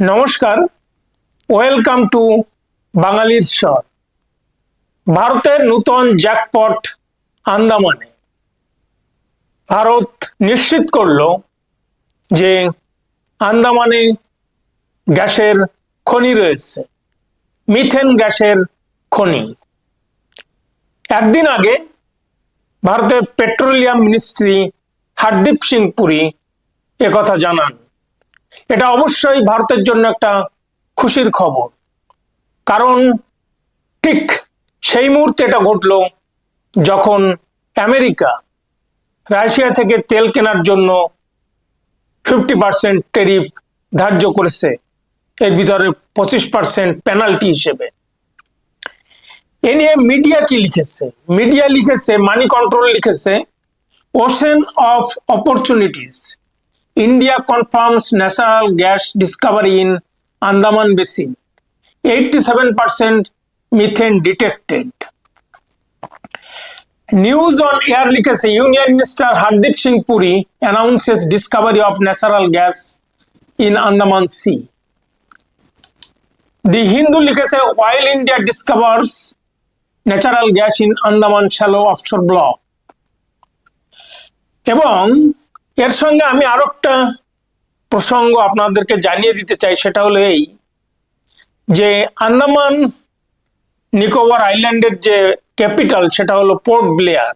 নমস্কার। Welcome to বাঙালির স্বর। ভারতের নূতন জ্যাকপট আন্দামানে। ভারত নিশ্চিত করল যে আন্দামানে গ্যাসের খনি রয়েছে। মিথেন গ্যাসের খনি। একদিন আগে ভারতের পেট্রোলিয়াম মিনিস্ট্রি হরদীপ সিং পুরী একথা জানান। এটা অবশ্যই ভারতের জন্য একটা খুশির খবর। কারণ ঠিক সেই মুহূর্তে এটা ঘটলো যখন আমেরিকা রাশিয়া থেকে তেল কেনার জন্য ফিফটি পার্সেন্ট টেরিফ ধার্য করেছে। এর ভিতরে পঁচিশ পার্সেন্ট পেনাল্টি হিসেবে। এ নিয়ে মিডিয়া কি লিখেছে? মিডিয়া লিখেছে মানি কন্ট্রোল লিখেছে ocean of opportunities India confirms natural gas discovery in Andaman Basin. 87% methane detected. News on air লিখেছে Union Minister Hardip Singh Puri announces discovery of natural gas in Andaman Sea. The Hindu লিখেছে while India discovers natural gas in Andaman shallow offshore block. এবং এর সঙ্গে আমি আরও একটা প্রসঙ্গ আপনাদেরকে জানিয়ে দিতে চাই, সেটা হলো এই, যে আন্দামান নিকোবর আইল্যান্ডের যে ক্যাপিটাল, সেটা হলো পোর্ট ব্লেয়ার।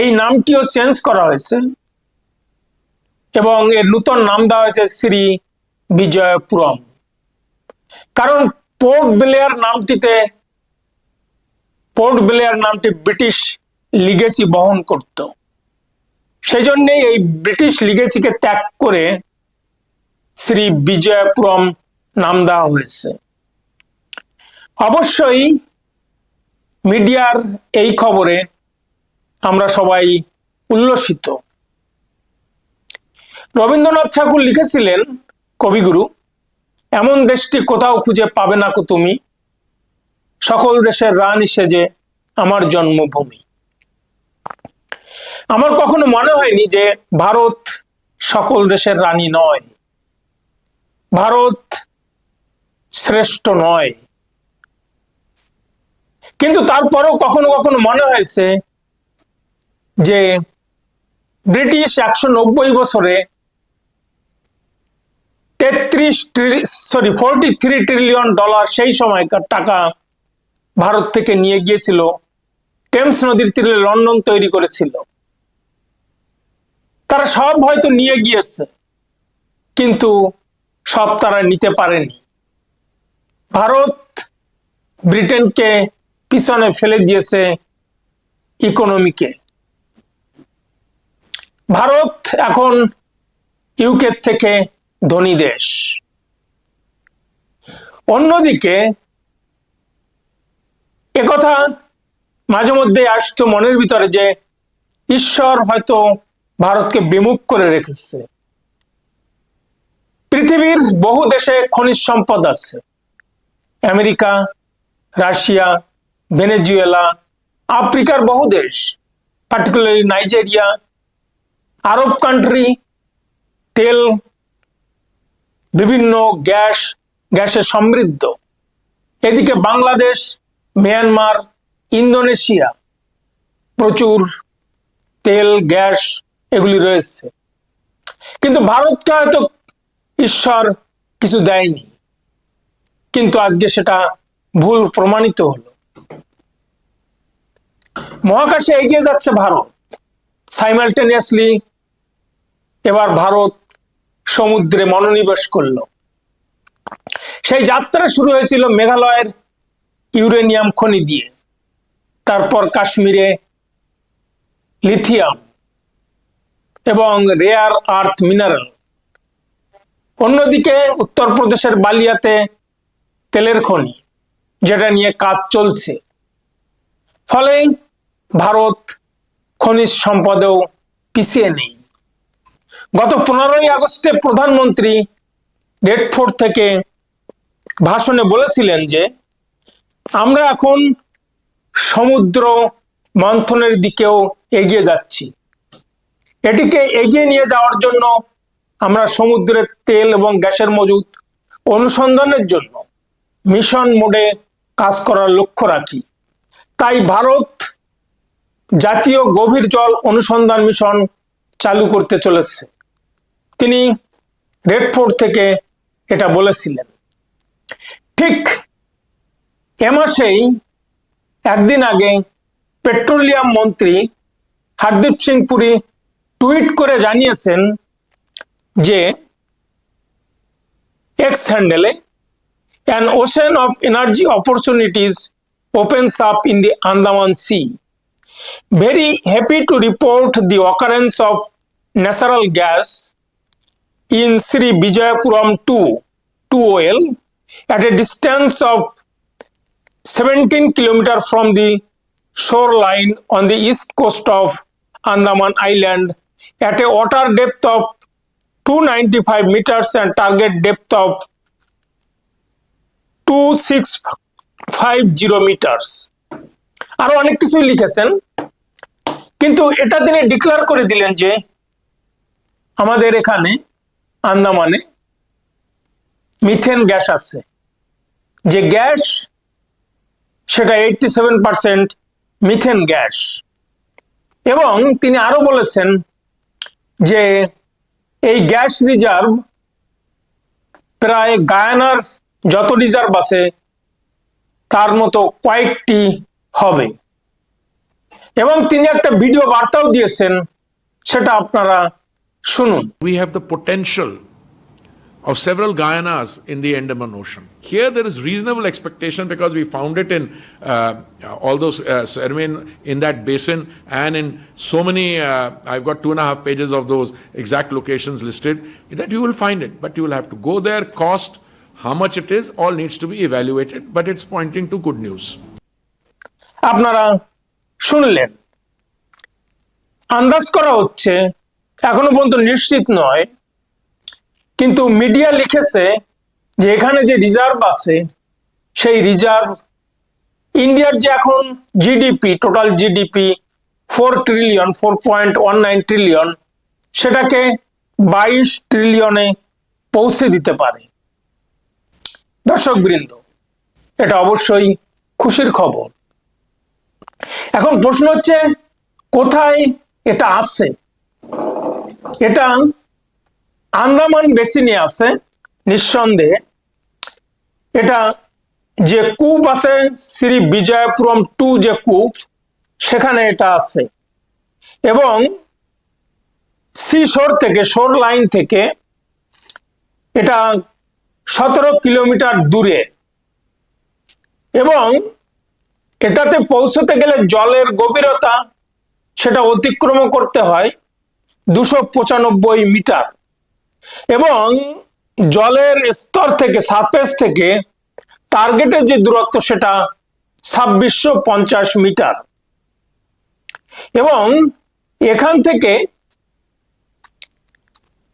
এই নামটিও চেঞ্জ করা হয়েছে এবং এর নূতন নাম দেওয়া হয়েছে শ্রী বিজয়পুরম। কারণ পোর্ট ব্লেয়ার নামটিতে, পোর্ট ব্লেয়ার নামটি ব্রিটিশ লিগেসি বহন করতো। সেই জন্যেই এই ব্রিটিশ লিগেসিকে ত্যাগ করে শ্রী বিজয়পুরম নাম দেওয়া হয়েছে। অবশ্যই মিডিয়ার এই খবরে আমরা সবাই উল্লসিত। রবীন্দ্রনাথ ঠাকুর লিখেছিলেন, কবিগুরু, এমন দেশটি কোথাও খুঁজে পাবে না কো তুমি? সকল দেশের রানী সেজে আমার জন্মভূমি। আমার কখনো মনে হয়নি যে ভারত সকল দেশের রানী নয়। ভারত শ্রেষ্ঠ নয়। কিন্তু তারপরেও কখনো কখনো মনে হয়েছে যে ব্রিটিশ একশো নব্বই বছরে তেত্রিশ sorry forty three trillion dollar সেই সময়কার টাকা ভারত থেকে নিয়ে গিয়েছিল। টেমস নদীর তীরে লন্ডন তৈরি করেছিল। তারা সব হয়তো নিয়ে গিয়েছে, কিন্তু সব তারা নিতে পারেনি। ভারত ব্রিটেনকে পিছনে ফেলে দিয়েছে ইকোনমিকে ভারত এখন ইউকে থেকে ধনী দেশ। অন্যদিকে, একথা মাঝে মধ্যে আসতো মনের ভিতরে যে ঈশ্বর হয়তো ভারতকে বিমুখ করে রেখেছে। পৃথিবীর বহু দেশে খনিজ সম্পদ আছে। আমেরিকা, রাশিয়া, ভেনেজুয়েলা, আফ্রিকার বহু দেশ পার্টিকুলারলি নাইজেরিয়া, আরব কান্ট্রি তেল, বিভিন্ন গ্যাস, গ্যাসে সমৃদ্ধ। এদিকে বাংলাদেশ, মিয়ানমার, ইন্দোনেশিয়া প্রচুর তেল, গ্যাস এগুলি রয়েছে। কিন্তু ভারতকে হয়তো ঈশ্বর কিছু দেয়নি। কিন্তু আজকে সেটা ভুল প্রমাণিত হলো। মহাকাশে এগিয়ে যাচ্ছে ভারত। সাইমালটেনিয়াসলি এবার ভারত সমুদ্রে মনোনিবেশ করল। সেই যাত্রা শুরু হয়েছিল মেঘালয়ের ইউরেনিয়াম খনি দিয়ে। তারপর কাশ্মীরে লিথিয়াম। এবং রেয়ার আর্থ মিনারেল অন্যদিকে উত্তরপ্রদেশের বালিয়াতে তেলের খনি, যেটা নিয়ে কাজ চলছে। ফলে ভারত খনিজ সম্পদেও পিছিয়ে নেই। গত পনেরোই আগস্টে প্রধানমন্ত্রী রেডফোর্ট থেকে ভাষণে বলেছিলেন যে, আমরা এখন সমুদ্র মন্থনের দিকেও এগিয়ে যাচ্ছি। এটিকে এগিয়ে নিয়ে যাওয়ার জন্য আমরা সমুদ্রের তেল এবং গ্যাসের মজুদ অনুসন্ধানের জন্য মিশন মোডে কাজ করার লক্ষ্য রাখি। তাই ভারত জাতীয় গভীর জল অনুসন্ধান মিশন চালু করতে চলেছে। তিনি রেডফোর্ট থেকে এটা বলেছিলেন। ঠিক এ মাসেই একদিন আগে পেট্রোলিয়াম মন্ত্রী হরদীপ সিং পুরী টুইট করে জানিয়েছেন যে এক্স হ্যান্ডেলে an ocean of energy opportunities opens up in the Andaman Sea very happy to report the occurrence of natural gas in Sri Vijayapuram two two well at a distance of seventeen kilometre from the shoreline on the east coast of Andaman island at a water depth of 295 meters and target depth of 2650 meters. আরও অনেক কিছুই লিখেছেন। কিন্তু এটা তিনি declare করে দিলেন যে আমাদের এখানে আন্দামানে মিথেন গ্যাস আছে। যে গ্যাস, সেটা eighty seven percent methane gas. এবং তিনি আরও বলেছেন যে এই গ্যাস রিজার্ভ প্রায় গায়নার যত রিজার্ভ আছে, তার মতো কয়েকটি হবে। এবং তিনি একটা ভিডিও বার্তাও দিয়েছেন, সেটা আপনারা শুনুন। We have the potential of several Guyanas in the Andaman Ocean. Here, there is reasonable expectation because we found it in uh, all those uh, in that basin and in so many. Uh, I've got two and a half pages of those exact locations listed that you will find it, but you will have to go there. Cost, how much it is, all needs to be evaluated. But it's pointing to good news. আপনারা শুনলেন আন্দাজ করা হচ্ছে এখনও পর্যন্ত নিশ্চিত নয় কিন্তু মিডিয়া লিখেছে যে এখানে যে রিজার্ভ আছে, সেই রিজার্ভ ইন্ডিয়ার যে এখন GDP total GDP four trillion four point one nine trillion সেটাকে বাইশ ট্রিলিয়নে পৌঁছে দিতে পারে। দর্শক বৃন্দ এটা অবশ্যই খুশির খবর। এখন প্রশ্ন হচ্ছে, কোথায় এটা আছে? এটা আন্দামান বেসিনে আছে, নিঃসন্দেহে। এটা যে কূপ আছে, শ্রী বিজয়পুরম টু যে কূপ, সেখানে এটা আছে। এবং সি শোর থেকে শোর লাইন থেকে এটা সতেরো কিলোমিটার দূরে। এবং এটাতে পৌঁছতে গেলে জলের গভীরতা সেটা অতিক্রম করতে হয় দুশো মিটার। এবং জলের স্তর থেকে সারফেস থেকে টার্গেটের যে দূরত্ব সেটা ছাব্বিশশো পঞ্চাশ মিটার। এবং এখান থেকে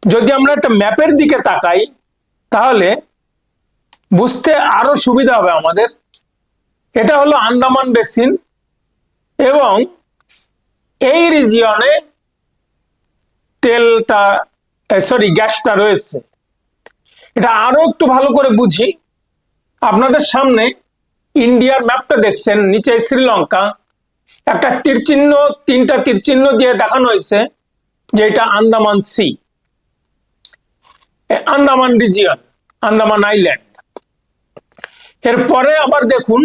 যদি আমরা একটা ম্যাপের দিকে তাকাই, তাহলে বুঝতে আরও সুবিধা হবে আমাদের। এটা হলো আন্দামান বেসিন এবং এই রিজিয়নে তেলটা সরি গ্যাসটা রয়েছে। এটা আরও একটু ভালো করে বুঝি। আপনাদের সামনে ইন্ডিয়ার ম্যাপটা দেখছেন, নিচে শ্রীলঙ্কা। একটা তীরচিহ্ন, তিনটা তীরচিহ্ন দিয়ে দেখানো হয়েছে, যে এটা Andaman sea. Andaman region, Andaman island. এরপরে আবার দেখুন,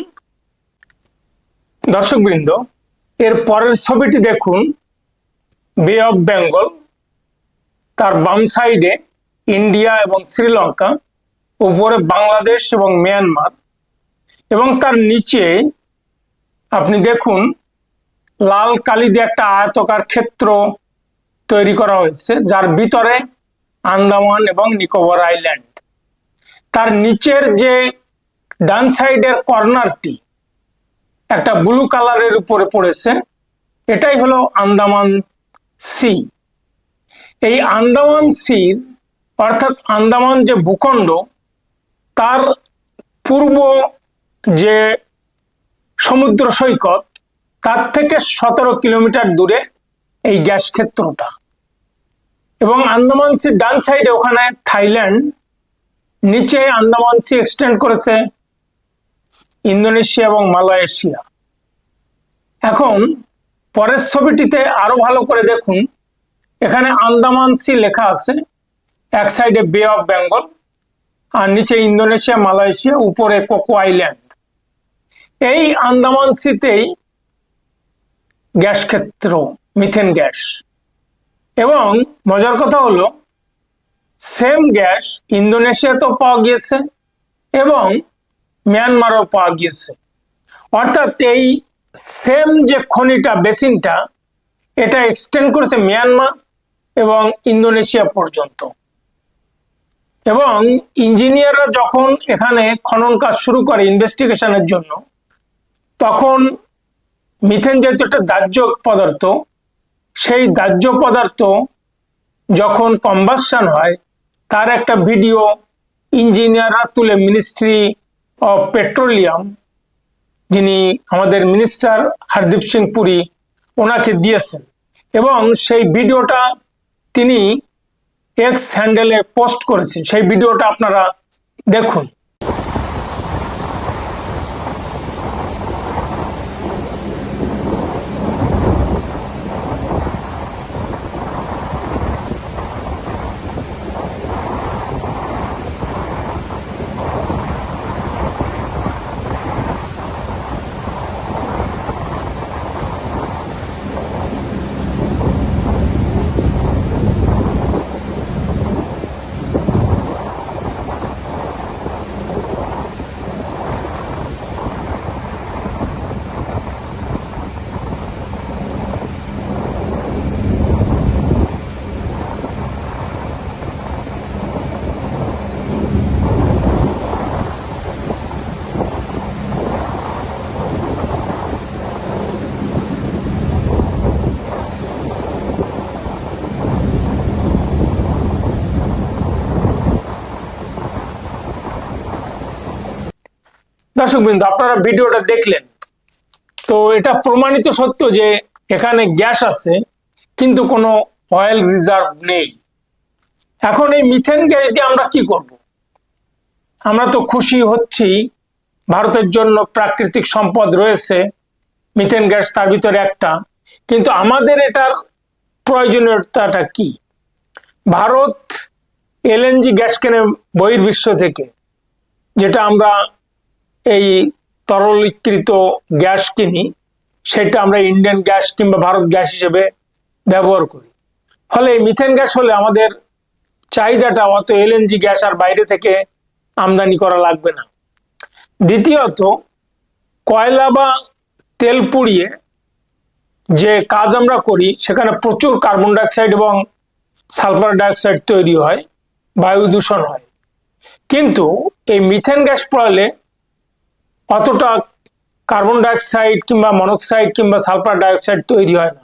দর্শকবৃন্দ, এর পরের ছবিটি দেখুন বে অফ বেঙ্গল তার বাম সাইডে ইন্ডিয়া এবং শ্রীলঙ্কা, উপরে বাংলাদেশ এবং মিয়ানমার, এবং তার নিচে আপনি দেখুন, লাল কালি দিয়ে একটা আয়তকার ক্ষেত্র তৈরি করা হয়েছে, যার ভিতরে আন্দামান এবং নিকোবর আইল্যান্ড। তার নিচের যে ডান সাইডের কর্নারটি একটা ব্লু কালারের উপরে পড়েছে, এটাই হলো আন্দামান সি। এই আন্দামান সির, অর্থাৎ আন্দামান যে ভূখণ্ড, তার পূর্ব যে সমুদ্র সৈকত, তার থেকে সতেরো কিলোমিটার দূরে এই গ্যাস ক্ষেত্রটা। এবং আন্দামান সির ডান সাইডে ওখানে থাইল্যান্ড, নিচে আন্দামান সি এক্সটেন্ড করেছে ইন্দোনেশিয়া এবং মালয়েশিয়া। এখন পরের ছবিটিতে আরও ভালো করে দেখুন এখানে আন্দামান সি লেখা আছে। এক সাইডে বে অফ বেঙ্গল আর নিচে ইন্দোনেশিয়া, মালয়েশিয়া, উপরে কোকো আইল্যান্ড। এই আন্দামান সিতেই গ্যাস ক্ষেত্র, মিথেন গ্যাস। এবং মজার কথা হলো, সেম গ্যাস ইন্দোনেশিয়াতেও পাওয়া গিয়েছে এবং মিয়ানমারও পাওয়া গিয়েছে। অর্থাৎ এই সেম যে খনিটা, বেসিনটা, এটা এক্সটেন্ড করেছে মিয়ানমার এবং ইন্দোনেশিয়া পর্যন্ত। এবং ইঞ্জিনিয়াররা যখন এখানে খনন কাজ শুরু করে ইনভেস্টিগেশনের জন্য, তখন মিথেন যেহেতু একটা দাহ্য পদার্থ, সেই দাহ্য পদার্থ যখন কম্বাসন হয়, তার একটা ভিডিও ইঞ্জিনিয়াররা তুলে মিনিস্ট্রি অফ পেট্রোলিয়াম যিনি আমাদের মিনিস্টার হরদীপ সিং পুরী ওনাকে দিয়েছেন। এবং সেই ভিডিওটা তিনি এক্স হ্যান্ডেলে পোস্ট করেছেন। সেই ভিডিওটা আপনারা দেখুন। দর্শকবৃন্দ আপনারা ভিডিওটা দেখলেন। তো এটা প্রমাণিত সত্য যে এখানে গ্যাস আছে, কিন্তু কোনো অয়েল রিজার্ভ নেই। এখন এই মিথেন গ্যাস দিয়ে আমরা কি করব? আমরা তো খুশি হচ্ছি, ভারতের জন্য প্রাকৃতিক সম্পদ রয়েছে মিথেন গ্যাস তার ভিতরে একটা। কিন্তু আমাদের এটার প্রয়োজনীয়তাটা কি? ভারত এলএনজি গ্যাস কেনে বহির্বিশ্ব থেকে, যেটা আমরা এই তরলীকৃত গ্যাস কিনি, সেটা আমরা ইন্ডিয়ান গ্যাস কিংবা ভারত গ্যাস হিসেবে ব্যবহার করি। ফলে মিথেন গ্যাস হলে আমাদের চাহিদাটা অত এলএনজি গ্যাস আর বাইরে থেকে আমদানি করা লাগবে না। দ্বিতীয়ত, কয়লা বা তেল পুড়িয়ে যে কাজ আমরা করি, সেখানে প্রচুর কার্বন ডাইঅক্সাইড এবং সালফার ডাইঅক্সাইড তৈরি হয়, বায়ু দূষণ হয়। কিন্তু এই মিথেন গ্যাস পড়ালে অতটা কার্বন ডাইঅক্সাইড কিংবা মনোক্সাইড কিংবা সালফার ডাইঅক্সাইড তৈরি হয় না।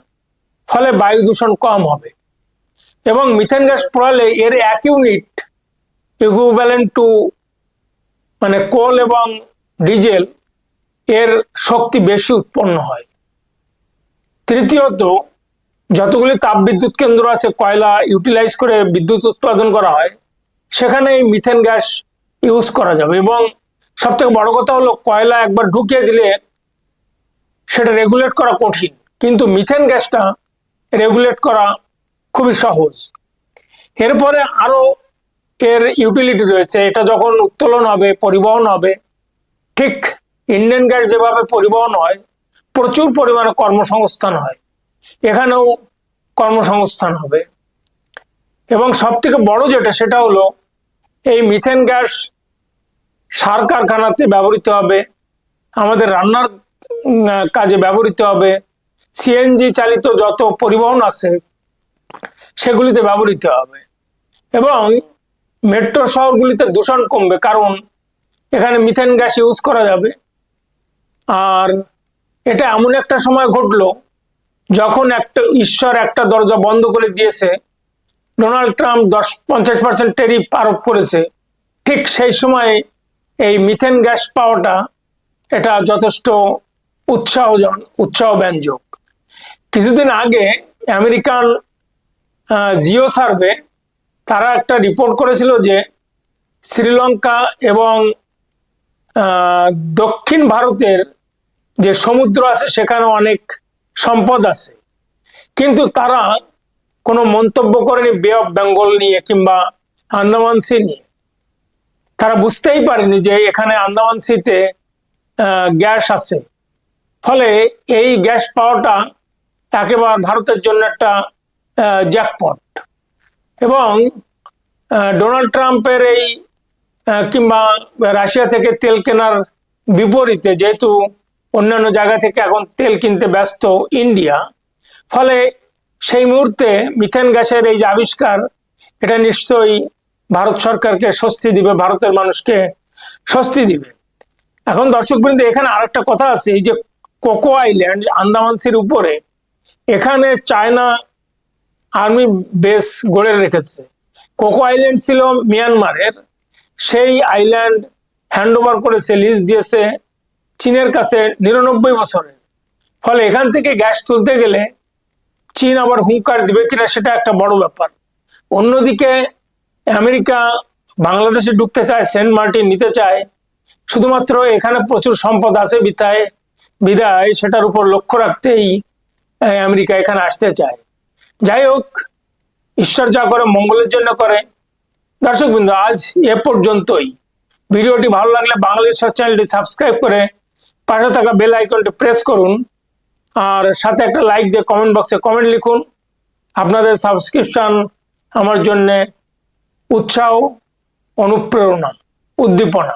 ফলে বায়ু দূষণ কম হবে। এবং মিথেন গ্যাস পড়ালে এর এক ইউনিট ইকুইভ্যালেন্ট টু মানে কোল এবং ডিজেল এর শক্তি বেশি উৎপন্ন হয়। তৃতীয়ত, যতগুলি তাপবিদ্যুৎ কেন্দ্র আছে, কয়লা ইউটিলাইজ করে বিদ্যুৎ উৎপাদন করা হয় সেখানে এই মিথেন গ্যাস ইউজ করা যাবে এবং সব থেকে বড় কথা হলো কয়লা একবার ঢুকিয়ে দিলে সেটা রেগুলেট করা কঠিন। কিন্তু মিথেন গ্যাসটা রেগুলেট করা খুবই সহজ। এরপরে আরও এর ইউটিলিটি রয়েছে। এটা যখন উত্তোলন হবে, পরিবহন হবে, ঠিক ইন্ডিয়ান গ্যাস যেভাবে পরিবহন হয়, প্রচুর পরিমাণে কর্মসংস্থান হয়। এখানেও কর্মসংস্থান হবে। এবং সব থেকে বড় যেটা, সেটা হলো এই মিথেন গ্যাস সার কারখানাতে ব্যবহৃত হবে, আমাদের রান্নার কাজে ব্যবহৃত হবে সিএনজি চালিত যত পরিবহন আছে, সেগুলিতে ব্যবহৃত হবে। এবং মেট্রো শহরগুলিতে দূষণ কমবে, কারণ এখানে মিথেন গ্যাস ইউজ করা যাবে। আর এটা এমন একটা সময় ঘটলো, যখন একটা, ঈশ্বর একটা দরজা বন্ধ করে দিয়েছে, ডোনাল্ড ট্রাম্প দশ, পঞ্চাশ পার্সেন্ট টেরিফ আরোপ করেছে। ঠিক সেই সময় এই মিথেন গ্যাস পাওয়াটা এটা যথেষ্ট উৎসাহজন উৎসাহ ব্যঞ্জক কিছুদিন আগে আমেরিকান জিও সার্ভে তারা একটা রিপোর্ট করেছিল যে শ্রীলঙ্কা এবং দক্ষিণ ভারতের যে সমুদ্র আছে সেখানে অনেক সম্পদ আছে। কিন্তু তারা কোনো মন্তব্য করেনি বে অফ বেঙ্গল নিয়ে কিংবা আন্দামান সি নিয়ে। তারা বুঝতেই পারেনি যে এখানে আন্দামান সিতে গ্যাস আছে। ফলে এই গ্যাস পাওয়াটা একেবারে ভারতের জন্য একটা জ্যাকপট এবং ডোনাল্ড ট্রাম্পের এই কিংবা রাশিয়া থেকে তেল কেনার বিপরীতে যেহেতু অন্যান্য জায়গা থেকে এখন তেল কিনতে ব্যস্ত ইন্ডিয়া, ফলে সেই মুহূর্তে মিথেন গ্যাসের এই যে আবিষ্কার, এটা নিশ্চয়ই ভারত সরকারকে স্বস্তি দিবে, ভারতের মানুষকে স্বস্তি দিবে। এখন দর্শকবৃন্দ, এখানে আরেকটা কথা আছে, এই যে কোকো আইল্যান্ড, আন্দামানসির উপরে, এখানে চায়না আর্মি বেস গড়ে রেখেছে। কোকো আইল্যান্ড ছিল মিয়ানমারের, সেই আইল্যান্ড হ্যান্ড ওভার করেছে, লিজ দিয়েছে চীনের কাছে নিরানব্বই বছরে। ফলে এখান থেকে গ্যাস তুলতে গেলে চীন আবার হুঙ্কার দিবে কিনা সেটা একটা বড় ব্যাপার। অন্যদিকে আমেরিকা বাংলাদেশে ঢুকতে চায়, সেন্ট মার্টিন নিতে চায়, শুধুমাত্র এখানে প্রচুর সম্পদ আছে বিধায় বিদায়, সেটার উপর লক্ষ্য রাখতেই আমেরিকা এখানে আসতে চায়। যাই হোক, ঈশ্বর যা করে মঙ্গলের জন্য করে। দর্শক বিন্দু, আজ এ পর্যন্তই। ভিডিওটি ভালো লাগলে ঈশ্বর চ্যানেলটি সাবস্ক্রাইব করে পাশে থাকা বেল আইকনটি প্রেস করুন। আর সাথে একটা লাইক দিয়ে কমেন্ট বক্সে কমেন্ট লিখুন। আপনাদের সাবস্ক্রিপশন আমার জন্যে উৎসাহ অনুপ্রেরণা উদ্দীপনা।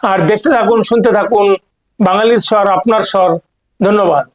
আর দেখতে থাকুন শুনতে থাকুন বাঙালির স্বর আপনার স্বর। ধন্যবাদ।